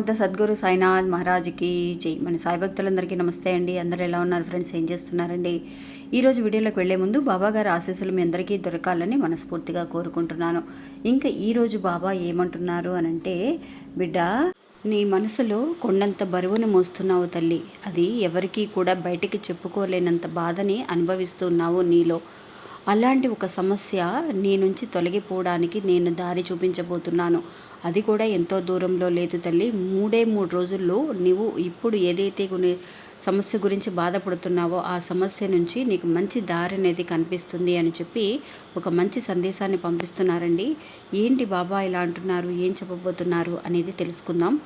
సమర్థ సద్గురు సాయినాథ్ మహారాజ్కి జై. మన సాయి భక్తులందరికీ నమస్తే అండి. అందరూ ఎలా ఉన్నారు ఫ్రెండ్స్? ఏం చేస్తున్నారండి? ఈరోజు వీడియోలోకి వెళ్ళే ముందు బాబా గారి ఆశీస్సులు మీ అందరికీ దొరకాలని మనస్ఫూర్తిగా కోరుకుంటున్నాను. ఇంకా ఈరోజు బాబా ఏమంటున్నారు అని అంటే బిడ్డ నీ మనసులో కొండంత బరువును మోస్తున్నావు తల్లి. అది ఎవరికీ కూడా బయటికి చెప్పుకోలేనంత బాధని అనుభవిస్తున్నావు నీలో. అలాంటి ఒక సమస్య నీ నుంచి తొలగిపోవడానికి నేను దారి చూపించబోతున్నాను. అది కూడా ఎంతో దూరంలో లేదు తల్లి. మూడే మూడు రోజుల్లో నీవు ఇప్పుడు ఏదైతే కొన్ని సమస్య గురించి బాధపడుతున్నావో ఆ సమస్య నుంచి నీకు మంచి దారి అనేది కనిపిస్తుంది అని చెప్పి ఒక మంచి సందేశాన్ని పంపిస్తున్నారండి. ఏంటి బాబా ఇలా అంటున్నారు? ఏం చెప్పబోతున్నారు? అనేది తెలుసుకుందాం.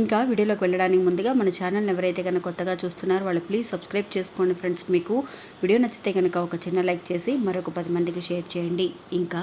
ఇంకా వీడియోలోకి వెళ్ళడానికి ముందుగా మన ఛానల్ని ఎవరైతే కనుక కొత్తగా చూస్తున్నారో వాళ్ళు ప్లీజ్ సబ్స్క్రైబ్ చేసుకోండి ఫ్రెండ్స్. మీకు వీడియో నచ్చితే కనుక ఒక చిన్న లైక్ చేసి మరొక పది మందికి షేర్ చేయండి. ఇంకా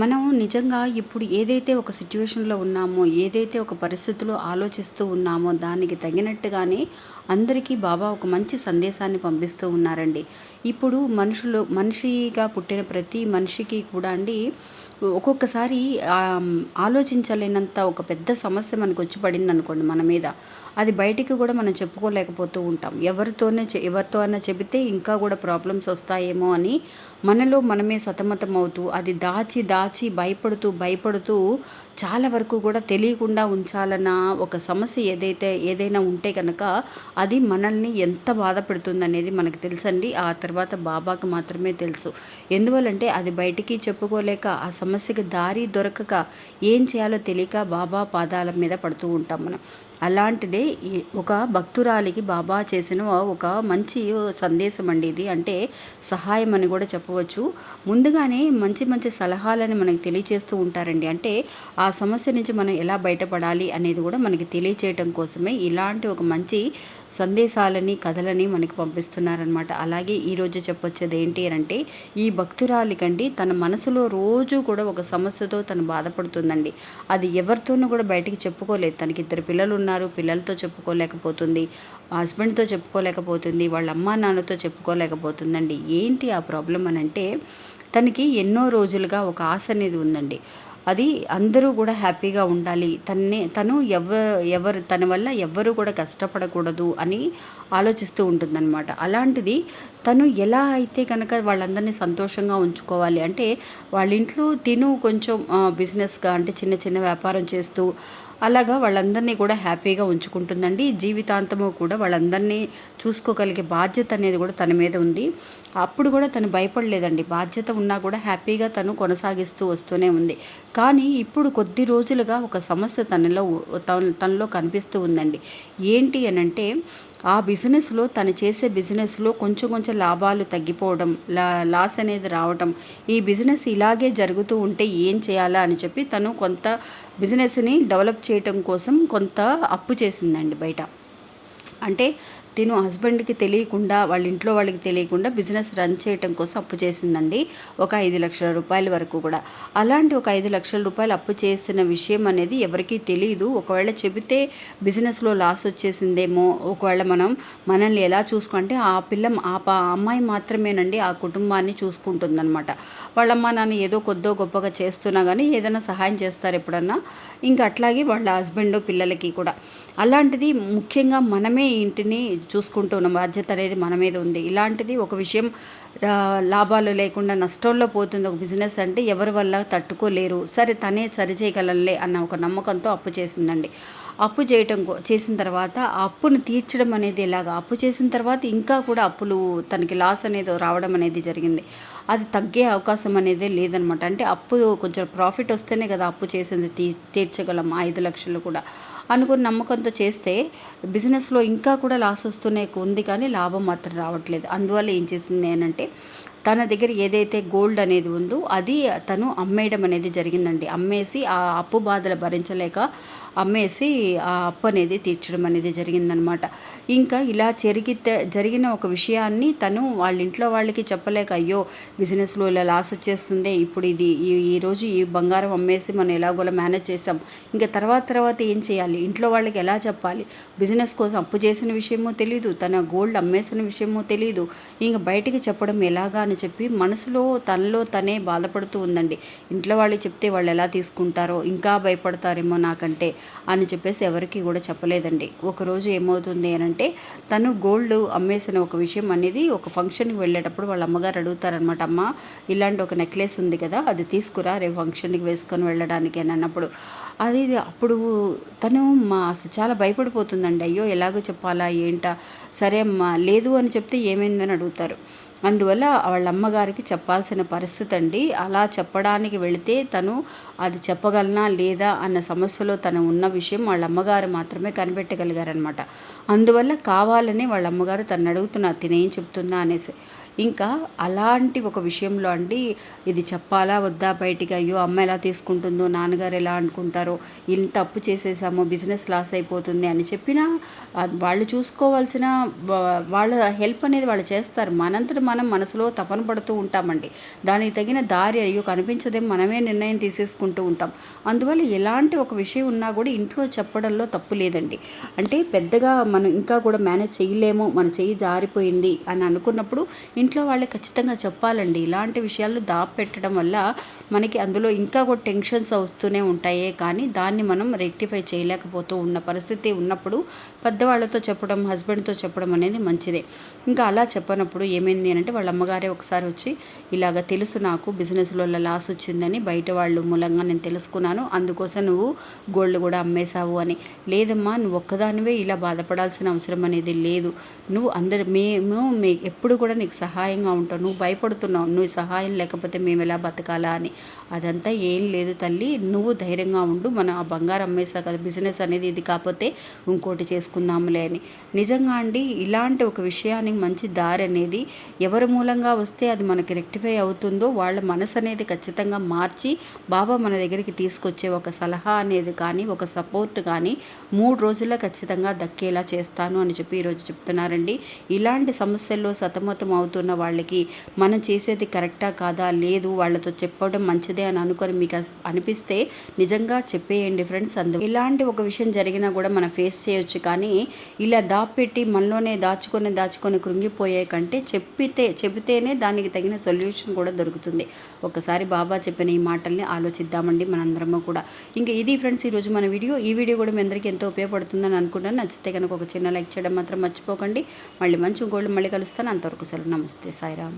మనం నిజంగా ఇప్పుడు ఏదైతే ఒక సిచ్యువేషన్లో ఉన్నామో ఏదైతే ఒక పరిస్థితిలో ఆలోచిస్తూ ఉన్నామో దానికి తగినట్టుగానే అందరికీ బాబా ఒక మంచి సందేశాన్ని పంపిస్తూ ఉన్నారండి. ఇప్పుడు మనుషులు మనిషిగా పుట్టిన ప్రతి మనిషికి కూడా అండి ఒక్కొక్కసారి ఆలోచించలేనంత ఒక పెద్ద సమస్య మనకు వచ్చి పడింది అనుకోండి మన మీద. అది బయటికి కూడా మనం చెప్పుకోలేకపోతూ ఉంటాం. ఎవరితోనే ఎవరితో అయినా చెబితే ఇంకా కూడా ప్రాబ్లమ్స్ వస్తాయేమో అని మనలో మనమే సతమతం అవుతూ అది దాచి దాచి భయపడుతూ భయపడుతూ చాలా వరకు కూడా తెలియకుండా ఉంచాలన్న ఒక సమస్య ఏదైతే ఏదైనా ఉంటే కనుక అది మనల్ని ఎంత బాధ పెడుతుంది మనకు తెలుసండి. ఆ తర్వాత బాబాకు మాత్రమే తెలుసు. ఎందువల్లంటే అది బయటికి చెప్పుకోలేక ఆ సమస్యకి దారి దొరకక ఏం చేయాలో తెలియక బాబా పాదాల మీద పడుతూ ఉంటాం మనం. అలాంటిదే ఒక భక్తురాలికి బాబా చేసిన ఒక మంచి సందేశం అండి ఇది. అంటే సహాయం అని కూడా చెప్పవచ్చు. ముందుగానే మంచి మంచి సలహాలను మనకి తెలియచేస్తూ ఉంటారండి. అంటే ఆ సమస్య నుంచి మనం ఎలా బయటపడాలి అనేది కూడా మనకి తెలియచేయటం కోసమే ఇలాంటి ఒక మంచి సందేశాలని కథలని మనకి పంపిస్తున్నారనమాట అలాగే ఈరోజు చెప్పొచ్చేది ఏంటి అంటే ఈ భక్తురాలికండి తన మనసులో రోజు కూడా ఒక సమస్యతో తను బాధపడుతుందండి. అది ఎవరితోనూ కూడా బయటికి చెప్పుకోలేదు. తనకి ఇద్దరు పిల్లలు ఉన్నారు పిల్లలతో చెప్పుకోలేకపోతుంది. హస్బెండ్తో చెప్పుకోలేకపోతుంది. వాళ్ళ అమ్మా నాన్నతో చెప్పుకోలేకపోతుందండి. ఏంటి ఆ ప్రాబ్లం అని అంటే తనకి ఎన్నో రోజులుగా ఒక ఆశ అనేది ఉందండి. అది అందరూ కూడా హ్యాపీగా ఉండాలి. తన్నే తను ఎవ ఎవరు తన వల్ల ఎవ్వరూ కూడా కష్టపడకూడదు అని ఆలోచిస్తూ ఉంటుందన్నమాట. అలాంటిది తను ఎలా అయితే కనుక వాళ్ళందరినీ సంతోషంగా ఉంచుకోవాలి అంటే వాళ్ళ ఇంట్లో తిను కొంచెం బిజినెస్గా అంటే చిన్న చిన్న వ్యాపారం చేస్తూ అలాగా వాళ్ళందరినీ కూడా హ్యాపీగా ఉంచుకుంటుందండి. జీవితాంతము కూడా వాళ్ళందరినీ చూసుకోగలిగే బాధ్యత అనేది కూడా తన మీద ఉంది. అప్పుడు కూడా తను భయపడలేదండి. బాధ్యత ఉన్నా కూడా హ్యాపీగా తను కొనసాగిస్తూ వస్తూనే ఉంది. కానీ ఇప్పుడు కొద్ది రోజులుగా ఒక సమస్య తనలో తనలో కనిపిస్తూ ఉందండి. ఏంటి అని అంటే ఆ బిజినెస్లో తను చేసే బిజినెస్లో కొంచెం కొంచెం లాభాలు తగ్గిపోవడం లా లాస్ అనేది రావడం ఈ బిజినెస్ ఇలాగే జరుగుతూ ఉంటే ఏం చేయాలా అని చెప్పి తను కొంత బిజినెస్ని డెవలప్ చేయటం కోసం కొంత అప్పు చేసిందండి బయట. అంటే తిను హస్బెండ్కి తెలియకుండా వాళ్ళ ఇంట్లో వాళ్ళకి తెలియకుండా బిజినెస్ రన్ చేయటం కోసం అప్పు చేసిందండి. ఒక ఐదు లక్షల రూపాయల వరకు కూడా. అలాంటి ఒక ఐదు లక్షల రూపాయలు అప్పు చేసిన విషయం అనేది ఎవరికీ తెలియదు ఒకవేళ చెబితే బిజినెస్లో లాస్ వచ్చేసిందేమో ఒకవేళ మనం మనల్ని ఎలా చూసుకుంటే ఆ పిల్ల ఆ అమ్మాయి మాత్రమేనండి ఆ కుటుంబాన్ని చూసుకుంటుందన్నమాట. వాళ్ళమ్మ నాన్న ఏదో కొద్దో గొప్పగా చేస్తున్నా కానీ ఏదైనా సహాయం చేస్తారు ఎప్పుడన్నా. ఇంకా అట్లాగే వాళ్ళ హస్బెండ్ పిల్లలకి కూడా. అలాంటిది ముఖ్యంగా మనమే ఇంటిని చూసుకుంటూ ఉన్న బాధ్యత అనేది మన మీద ఉంది. ఇలాంటిది ఒక విషయం లాభాలు లేకుండా నష్టంలో పోతుంది ఒక బిజినెస్ అంటే ఎవరి వల్ల తట్టుకోలేరు. సరే తనే సరి చేయగలలే అన్న ఒక నమ్మకంతో అప్పు చేసిందండి. అప్పు చేయటం కో- చేసిన తర్వాత ఆ అప్పును తీర్చడం అనేది ఎలాగా? అప్పు చేసిన తర్వాత ఇంకా కూడా అప్పులు తనకి లాస్ అనేది రావడం అనేది జరిగింది. అది తగ్గే అవకాశం అనేది లేదనమాట. అంటే అప్పు కొంచెం ప్రాఫిట్ వస్తేనే కదా అప్పు చేసింది తీ తీర్చగలం ఐదు లక్షలు కూడా. అనుకుని నమ్మకంతో చేస్తే బిజినెస్లో ఇంకా కూడా లాస్ వస్తూనే ఉంది కానీ లాభం మాత్రం రావట్లేదు. అందువల్ల ఏం చేసింది ఏంటంటే తన దగ్గర ఏదైతే గోల్డ్ అనేది ఉందో అది తను అమ్మేయడం అనేది జరిగిందండి. అమ్మేసి ఆ అప్పు బాధలు భరించలేక అమ్మేసి ఆ అప్పు అనేది తీర్చడం అనేది జరిగిందనమాట. ఇంకా ఇలా జరిగితే జరిగిన ఒక విషయాన్ని తను వాళ్ళ ఇంట్లో వాళ్ళకి చెప్పలేక అయ్యో బిజినెస్లో ఇలా లాస్ వచ్చేస్తుంది. ఇప్పుడు ఇది ఈ ఈరోజు ఈ బంగారం అమ్మేసి మనం ఎలాగోలా మేనేజ్ చేసాం ఇంకా తర్వాత తర్వాత ఏం చేయాలి? ఇంట్లో వాళ్ళకి ఎలా చెప్పాలి? బిజినెస్ కోసం అప్పు చేసిన విషయమో తెలియదు తన గోల్డ్ అమ్మేసిన విషయమో తెలియదు ఇంకా బయటికి చెప్పడం ఎలాగా అని చెప్పి మనసులో తనలో తనే బాధపడుతూ ఉందండి. ఇంట్లో వాళ్ళు చెప్తే వాళ్ళు ఎలా తీసుకుంటారో ఇంకా భయపడతారేమో నాకంటే అని చెప్పేసి ఎవరికి కూడా చెప్పలేదండి. ఒకరోజు ఏమవుతుంది అని అంటే తను గోల్డ్ అమ్మేసిన ఒక విషయం అనేది ఒక ఫంక్షన్కి వెళ్ళేటప్పుడు వాళ్ళ అమ్మగారు అడుగుతారనమాట అమ్మ ఇలాంటి ఒక నెక్లెస్ ఉంది కదా అది తీసుకురా రేపు ఫంక్షన్కి వేసుకొని వెళ్ళడానికి అని అన్నప్పుడు. అది అప్పుడు తను మా అసలు చాలా భయపడిపోతుందండి. అయ్యో ఎలాగో చెప్పాలా ఏంటా? సరే అమ్మా లేదు అని చెప్తే ఏమైందని అడుగుతారు. అందువల్ల వాళ్ళ అమ్మగారికి చెప్పాల్సిన పరిస్థితి అండి. అలా చెప్పడానికి వెళితే తను అది చెప్పగలనా లేదా అన్న సమస్యలో తను ఉన్న విషయం వాళ్ళ అమ్మగారు మాత్రమే కనిపెట్టగలిగారనమాట అందువల్ల కావాలని వాళ్ళ అమ్మగారు తను అడుగుతున్నారు తినేం చెప్తుందా అనేసి. ఇంకా అలాంటి ఒక విషయంలో అండి ఇది చెప్పాలా వద్దా బయటికి? అయ్యో అమ్మ ఎలా తీసుకుంటుందో నాన్నగారు ఎలా అనుకుంటారో ఇంత అప్పు చేసేసామో బిజినెస్ లాస్ అయిపోతుంది అని చెప్పినా వాళ్ళు చూసుకోవాల్సిన వాళ్ళ హెల్ప్ అనేది వాళ్ళు చేస్తారు. మనంతటి మనం మనసులో తపన పడుతూ ఉంటామండి. దానికి తగిన దారి అయ్యో కనిపించదే మనమే నిర్ణయం తీసేసుకుంటూ ఉంటాం. అందువల్ల ఎలాంటి ఒక విషయం ఉన్నా కూడా ఇంట్లో చెప్పడంలో తప్పు లేదండి. అంటే పెద్దగా మనం ఇంకా కూడా మేనేజ్ చేయలేము మన చెయ్యి జారిపోయింది అని అనుకున్నప్పుడు ఇంట్లో వాళ్ళు ఖచ్చితంగా చెప్పాలండి. ఇలాంటి విషయాలు దాపెట్టడం వల్ల మనకి అందులో ఇంకా కూడా టెన్షన్స్ వస్తూనే ఉంటాయే. కానీ దాన్ని మనం రెక్టిఫై చేయలేకపోతూ ఉన్న పరిస్థితి ఉన్నప్పుడు పెద్దవాళ్ళతో చెప్పడం హస్బెండ్తో చెప్పడం అనేది మంచిదే. ఇంకా అలా చెప్పనప్పుడు ఏమైంది అంటే వాళ్ళ అమ్మగారే ఒకసారి వచ్చి ఇలాగ తెలుసు నాకు బిజినెస్లో లాస్ వచ్చిందని బయట వాళ్ళు మూలంగా నేను తెలుసుకున్నాను. అందుకోసం నువ్వు గోల్డ్ కూడా అమ్మేశావు అని. లేదమ్మా నువ్వు ఒక్కదానివే ఇలా బాధపడాల్సిన అవసరం అనేది లేదు. నువ్వు అందరు మేము మీ ఎప్పుడు కూడా నీకు సహాయం సహాయంగా ఉంటావు. నువ్వు భయపడుతున్నావు. నువ్వు సహాయం లేకపోతే మేము ఎలా బతకాలా అని. అదంతా ఏం లేదు తల్లి. నువ్వు ధైర్యంగా ఉండు. మనం ఆ బంగారం అమ్మేసా కదా. బిజినెస్ అనేది ఇది కాకపోతే ఇంకోటి చేసుకుందాంలే అని. నిజంగా అండి ఇలాంటి ఒక విషయానికి మంచి దారి అనేది ఎవరి మూలంగా వస్తే అది మనకి రెక్టిఫై అవుతుందో వాళ్ళ మనసు అనేది ఖచ్చితంగా మార్చి బాబా మన దగ్గరికి తీసుకొచ్చే ఒక సలహా అనేది కానీ ఒక సపోర్ట్ కానీ మూడు రోజుల్లో ఖచ్చితంగా దక్కేలా చేస్తాను అని చెప్పి ఈరోజు చెప్తున్నారండి. ఇలాంటి సమస్యల్లో సతమతం అవుతున్న వాళ్ళకి మనం చేసేది కరెక్టా కాదా? లేదు వాళ్ళతో చెప్పడం మంచిదే అని అనుకొని మీకు అనిపిస్తే నిజంగా చెప్పేయండి ఫ్రెండ్స్ అందు ఇలాంటి ఒక విషయం జరిగినా కూడా మనం ఫేస్ చేయొచ్చు కానీ ఇలా దాపెట్టి మనలోనే దాచుకొని దాచుకొని కృంగిపోయే కంటే చెప్పితే చెబితేనే దానికి తగిన సొల్యూషన్ కూడా దొరుకుతుంది. ఒకసారి బాబా చెప్పిన ఈ మాటల్ని ఆలోచిద్దామండి మనందరము కూడా. ఇంకా ఇది ఫ్రెండ్స్ ఈరోజు మన వీడియో. ఈ వీడియో కూడా మీ అందరికీ ఎంతో ఉపయోగపడుతుందని అనుకుంటాను నచ్చితే కనుక ఒక చిన్న లైక్ చేయడం మాత్రం మర్చిపోకండి. మళ్ళీ మంచి ఇంకోళ్ళు మళ్ళీ కలుస్తాను. అంతవరకు సెలవు. నమస్తే సాయిరామ్